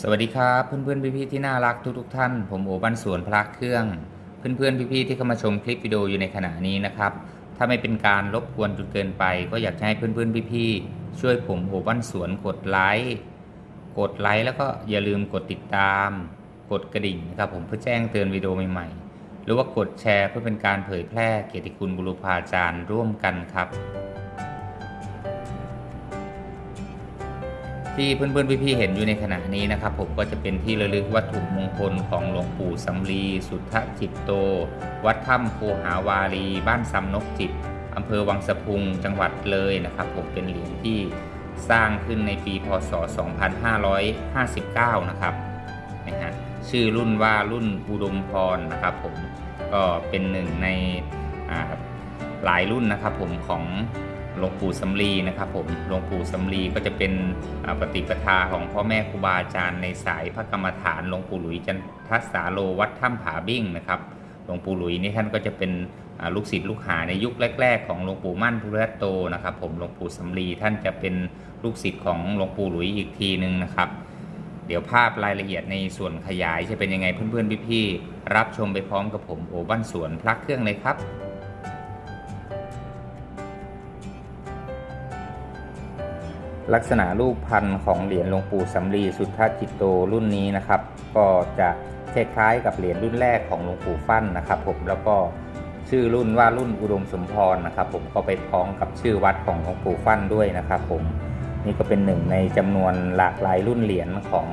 สวัสดีครับเพื่อนๆพี่ๆที่น่ารักทุกๆท่าน ผมโอบ้านสวนพระเครื่อง เพื่อนๆพี่ๆที่เข้ามาชมคลิปวิดีโออยู่ในขณะนี้นะครับ ถ้าไม่เป็นการรบกวนจนเกินไป ก็อยากให้เพื่อนๆพี่ๆช่วยผมโอบ้านสวนกดไลค์กดไลค์แล้วก็อย่าลืมกดติดตาม กดกระดิ่งนะครับผมเพื่อแจ้งเตือนวิดีโอใหม่ๆ หรือว่ากดแชร์เพื่อเป็นการเผยแพร่เกียรติคุณบุรุพาจารย์ร่วมกันครับ ที่เพื่อนๆพี่ๆเห็นอยู่ในขณะนี้นะครับผมก็จะเป็นที่ระลึกวัตถุมงคลของหลวงปู่สำลีสุทธจิตโต วัดถ้ำโพหาวารีบ้านซำนกจิตอำเภอวังสะพุงจังหวัดเลยนะครับ ผมเป็นเหรียญที่สร้างขึ้นในปีพศ 2559 นะครับนะฮะชื่อรุ่นว่ารุ่นอุดมพรนะครับผมก็เป็นหนึ่งในหลายรุ่นนะครับผมของ หลวงปู่สำลีนะครับผมหลวงปู่สำลีก็จะเป็นปฏิปทาของพ่อแม่ครูบาอาจารย์ในสายพระกรรมฐานหลวงปู่หลุยจันทสาโลวัดถ้ำผาบิ้งนะครับหลวงปู่หลุยนี่ท่านก็จะเป็นลูกศิษย์ลูกหาในยุคแรก ๆ ของหลวงปู่มั่นพุทธโตนะครับผมหลวงปู่สำลีท่านจะเป็นลูกศิษย์ของหลวงปู่หลุยอีกทีหนึ่งนะครับ เดี๋ยวภาพรายละเอียดในส่วนขยายจะเป็นยังไงเพื่อนๆพี่ๆรับชมไปพร้อมกับผมโอบ้านสวนพระเครื่องเลยครับ ลักษณะรูปพันธ์ของเหรียญหลวงปู่สำลีสุทธจิตโตรุ่นนี้นะครับ ก็จะคล้ายๆกับเหรียญรุ่นแรกของหลวงปู่ฟั่นนะครับ ผมแล้วก็ชื่อรุ่นว่ารุ่นอุดมสมพรนะครับ ผมก็ไปคล้องกับชื่อวัดของหลวงปู่ฟั่นด้วยนะครับ ผมนี่ก็เป็นหนึ่งในจำนวนหลากหลายรุ่นเหรียญของ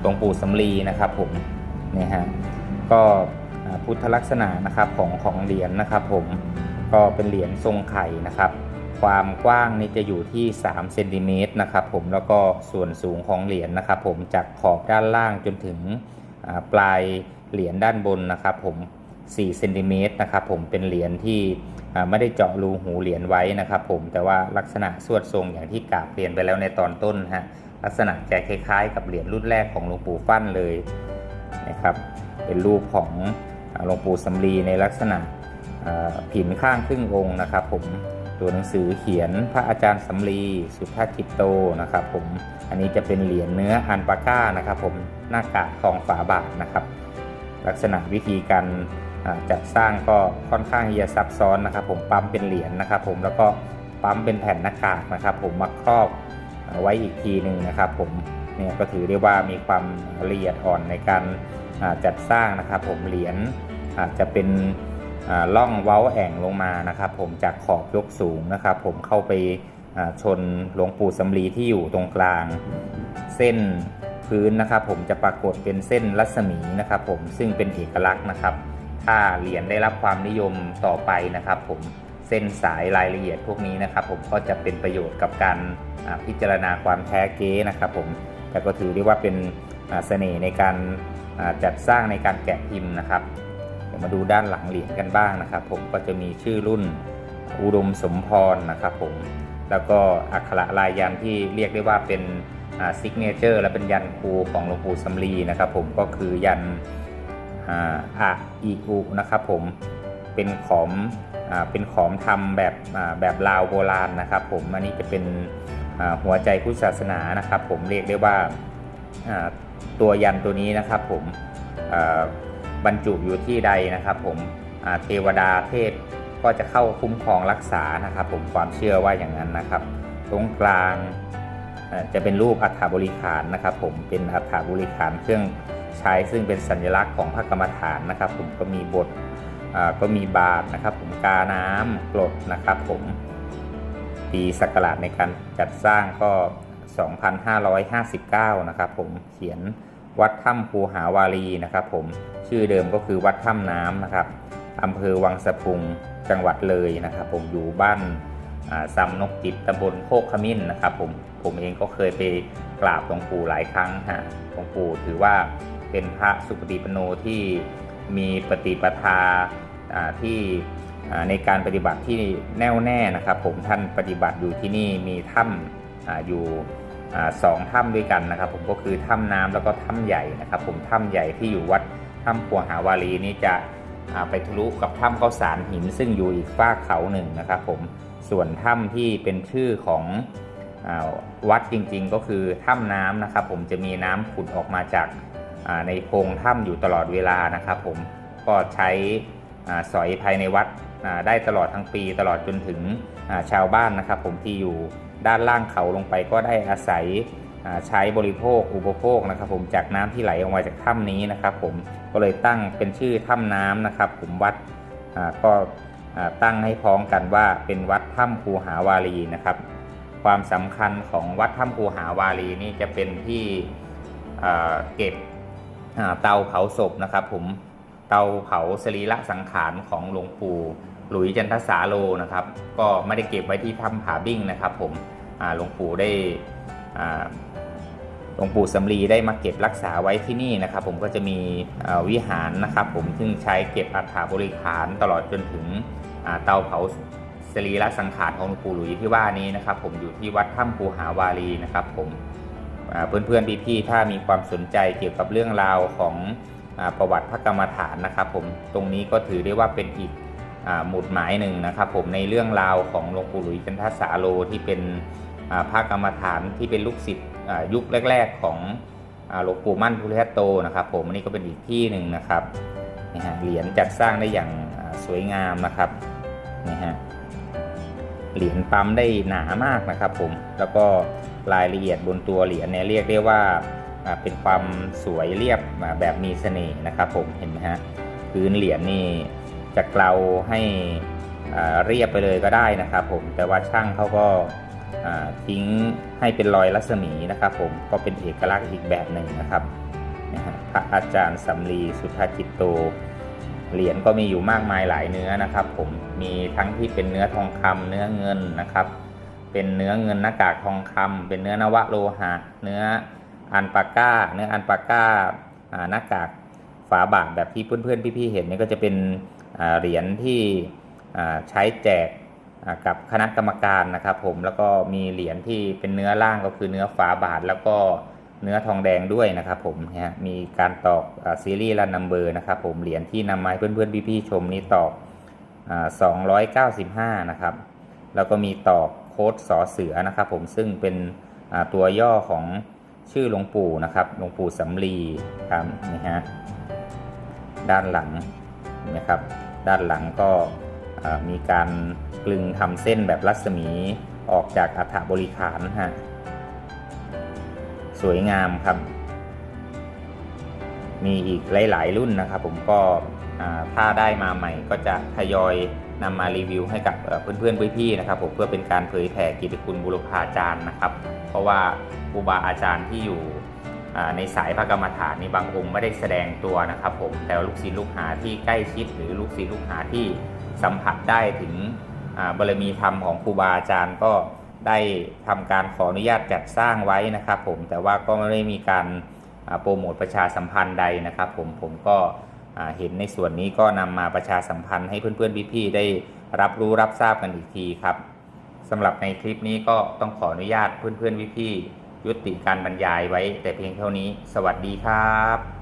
หลวงปู่สำลีนะครับ ผมเนี่ยฮะก็พุทธลักษณะนะครับของของเหรียญนะครับ ผมก็เป็นเหรียญทรงไข่นะครับ ความกว้างนี่จะอยู่ที่3เซนติเมตรนะครับผมแล้วก็ส่วนสูงของเหรียญนะครับผมจากขอบด้านล่างจนถึงปลายเหรียญด้านบนนะครับผม4เซนติเมตรนะครับผมเป็นเหรียญที่ไม่ได้เจาะรูหูเหรียญไว้นะครับผมแต่ว่าลักษณะสวดทรงอย่างที่กาบเรียนไปแล้วในตอนต้นฮะลักษณะจะคล้ายๆ กับเหรียญรุ่นแรกของหลวงปู่ฟั่นเลยนะครับเป็นรูปของหลวงปู่สำลีในลักษณะผินข้างครึ่งองค์นะครับผม ตัวหนังสือเขียนพระอาจารย์สำลีสุทธจิตโตนะครับผมอันนี้จะเป็นเหรียญเนื้ออันปาก้านะครับผมหน้ากากทองฝาบาทนะครับ ลักษณะวิธีการจัดสร้างก็ค่อนข้างที่จะซับซ้อนนะครับผมปั๊มเป็นเหรียญนะครับผมแล้วก็ปั๊มเป็นแผ่นหน้ากากนะครับผมมาครอบไว้อีกทีหนึ่งนะครับผมเนี่ยก็ถือได้ว่ามีความละเอียดอ่อนในการจัดสร้างนะครับผมเหรียญจะเป็น ล่องเว้าแอ่งลงมานะครับ ผมจากขอบยกสูงนะครับ ผมเข้าไปชนหลวงปู่สำลีที่อยู่ตรงกลาง เส้นพื้นนะครับ ผมจะปรากฏเป็นเส้นรัศมีนะครับ ผมซึ่งเป็นเอกลักษณ์นะครับ ถ้าเหรียญได้รับความนิยมต่อไปนะครับ ผมเส้นสายรายละเอียดพวกนี้นะครับ ผมก็จะเป็นประโยชน์กับการพิจารณาความแท้เก๊นะครับ ผมแต่ก็ถือได้ว่าเป็นเสน่ห์ในการจัดสร้างในการแกะพิมพ์นะครับ ดี๋ยวมาดูด้านหลังเหรียญกันบ้างนะครับ ผมก็จะมีชื่อรุ่นอุดมสมพรนะครับ ผมแล้วก็อักขระลายยันที่เรียกได้ว่าเป็นซิกเนเจอร์และเป็นยันครูของหลวงปู่สำลีนะครับ ผมก็คือยันอ่าอะอีอุนะครับ ผมเป็นขอมอ่าเป็นขอมทำแบบแบบลาวโบราณนะครับ ผมอันนี้จะเป็นหัวใจพุทธศาสนานะครับ ผมเรียกได้ว่าอ่าตัวยันตัวนี้นะครับ ผมอ่า บรรจุอยู่ที่ใดนะครับ ผมเทวดาเทพก็จะเข้าคุ้มครองรักษานะครับ ผมความเชื่อว่าอย่างนั้นนะครับ ตรงกลางจะเป็นรูปอัฐบริขารนะครับ ผมเป็นอัฐบริขารเครื่องใช้ซึ่งเป็นสัญลักษณ์ของพระกรรมฐานนะครับ ผมก็มีบทก็มีบาทนะครับ ผมกาน้ำกรดนะครับ ผมปีศักราชในการจัดสร้างก็ 2559 นะครับ ผมเขียน วัดถ้ำภูหาวารีนะครับผมชื่อเดิมก็คือวัดถ้ำน้ำนะครับอำเภอวังสะพุงจังหวัดเลยนะครับผมอยู่บ้านอ่าซำนกจิตตำบลโคกขมิ้นนะครับผมผมเองก็เคยไปกราบหลวงปู่หลายครั้งฮะหลวงปู่ถือว่าเป็นพระสุปฏิปโนที่มีปฏิปทาที่ในการปฏิบัติที่แน่วแน่นะครับ ผมท่านปฏิบัติอยู่ที่นี่มีถ้ำออยู่ สองถ้ำด้วยกันนะครับ ผมก็คือถ้ำน้ำแล้วก็ถ้ำใหญ่นะครับ ผมถ้ำใหญ่ที่อยู่วัดถ้ำปัวหาวารีนี้จะไปทะลุกับถ้ำข้าวสารหิน ซึ่งอยู่อีกฝากเขาหนึ่งนะครับ ผมส่วนถ้ำที่เป็นชื่อของอวัดจริงๆ ก็คือถ้ำน้ำนะครับ ผมจะมีน้ำผุดออกมาจากในโพรงถ้ำอยู่ตลอดเวลานะครับ ผมก็ใช้อสอยภายในวัด ได้ตลอดทั้งปีตลอดจนถึงชาวบ้านนะครับ ผมที่อยู่ด้านล่างเขาลงไปก็ได้อาศัยใช้บริโภคอุปโภคนะครับ ผมจากน้ำที่ไหลออกมาจากถ้ำนี้นะครับ ผมก็เลยตั้งเป็นชื่อถ้ำน้ำนะครับ ผมวัดก็ตั้งให้พ้องกันว่าเป็นวัดถ้ำภูหาวารีนะครับ ความสำคัญของวัดถ้ำภูหาวารีนี่จะเป็นที่เก็บเตาเผาศพนะครับ ผมเตาเผาสรีระสังขารของหลวงปู่ หลุยจันทสาโลนะครับ ก็ไม่ได้เก็บไว้ที่ถ้ำผาบิ้งนะครับ ผมหลวงปู่ได้หลวงปู่สำลีได้มาเก็บรักษาไว้ที่นี่นะครับ ผมก็จะมีวิหารนะครับ ผมซึ่งใช้เก็บอัฐาบริขารตลอดจนถึงเตาเผาสรีระสังขารของหลวงปู่หลุยที่ว่านี้นะครับ ผมอยู่ที่วัดถ้ำภูหาวารีนะครับ ผมเพื่อนๆพี่ๆถ้ามีความสนใจเกี่ยวกับเรื่องราวของอประวัติพระกรรมฐานนะครับ ผมตรงนี้ก็ถือได้ว่าเป็นอีก หมุดหมายหนึ่งนะครับ ผมในเรื่องราวของหลวงปู่หลุยจันทสาโลที่เป็นอ่าพระกรรมฐานที่เป็นลูกศิษย์ยุคแรก ๆ ของหลวงปู่มั่นพุทธโตนะครับ ผมอันนี้ก็เป็นอีกที่หนึ่งนะครับนี่ฮะเหรียญจัดสร้างได้อย่างสวยงามนะครับนี่ฮะเหรียญปั๊มได้หนามากนะครับ ผมแล้วก็รายละเอียดบนตัวเหรียญเนี่ยเรียกได้ว่าเป็นความสวยเรียบแบบมีเสน่ห์นะครับ ผมเห็นไหมฮะพื้นเหรียญนี่ จะเกลาให้เรียบไปเลยก็ได้นะครับผมแต่ว่าช่างเขาก็ทิ้งให้เป็นรอยรัศมีนะครับ ผมก็เป็นเอกลักษณ์อีกแบบหนึ่งนะครับพระอาจารย์สำลีสุทธาจิตโต เหรียญก็มีอยู่มากมายหลายเนื้อนะครับ ผมมีทั้งที่เป็นเนื้อทองคำเนื้อเงินนะครับ เป็นเนื้อเงินหน้ากากทองคำเป็นเนื้อนวะโลหะ เนื้ออันปาก้า เนื้ออันปาก้าหน้ากากฝาบาทแบบที่เพื่อนๆพี่ๆเห็นนี่ก็จะเป็น เหรียญที่ใช้แจกกับคณะกรรมการนะครับผมแล้วก็มีเหรียญที่เป็นเนื้อล่างก็คือเนื้อฝาบาท แล้วก็เนื้อทองแดงด้วยนะครับผมนะฮะมีการตอกอซีรีส์และนัมเบอร์นะครับผมเหรียญที่นำมาให้เพื่อนๆพี่ๆชมนี่ตอกอ่า295นะครับแล้วก็มีตอกโค้ดสอเสือนะครับผมซึ่งเป็นตัวย่อของชื่อหลวงปู่นะครับหลวงปู่สำลีครับนี่ฮะด้านหลังนะครับ ด้านหลังก็มีการกลึงทำเส้นแบบรัศมีออกจากอัฐบริขารนะฮะสวยงามครับ มีอีกหลาย ๆ รุ่นนะครับ ผมก็ถ้าได้มาใหม่ก็จะทยอยนำมารีวิวให้กับเอ่อเพื่อนๆพี่ๆนะครับ ผมเพื่อเป็นการเผยแผ่กิตติคุณบุรพาจารย์นะครับ เพราะว่าครูบาอาจารย์ที่อยู่ ในสายพระกรรมฐานนี่บางองค์ไม่ได้แสดงตัวนะครับผมแต่ลูกศิษย์ลูกหาที่ใกล้ชิด หรือลูกศิษย์ลูกหาที่สัมผัสได้ถึงบารมีธรรมของครูบาอาจารย์ก็ได้ทำการขออนุญาตจัดสร้างไว้นะครับ ผมแต่ว่าก็ไม่ได้มีการโปรโมทประชาสัมพันธ์ใดนะครับ ผมผมก็เห็นในส่วนนี้ก็นำมาประชาสัมพันธ์ให้เพื่อนๆพี่ๆได้รับรู้รับทราบกันอีกทีครับสำหรับในคลิปนี้ก็ต้องขออนุญาตเพื่อนๆพี่ๆ ยุติการบรรยายไว้แต่เพียงเท่านี้ สวัสดีครับ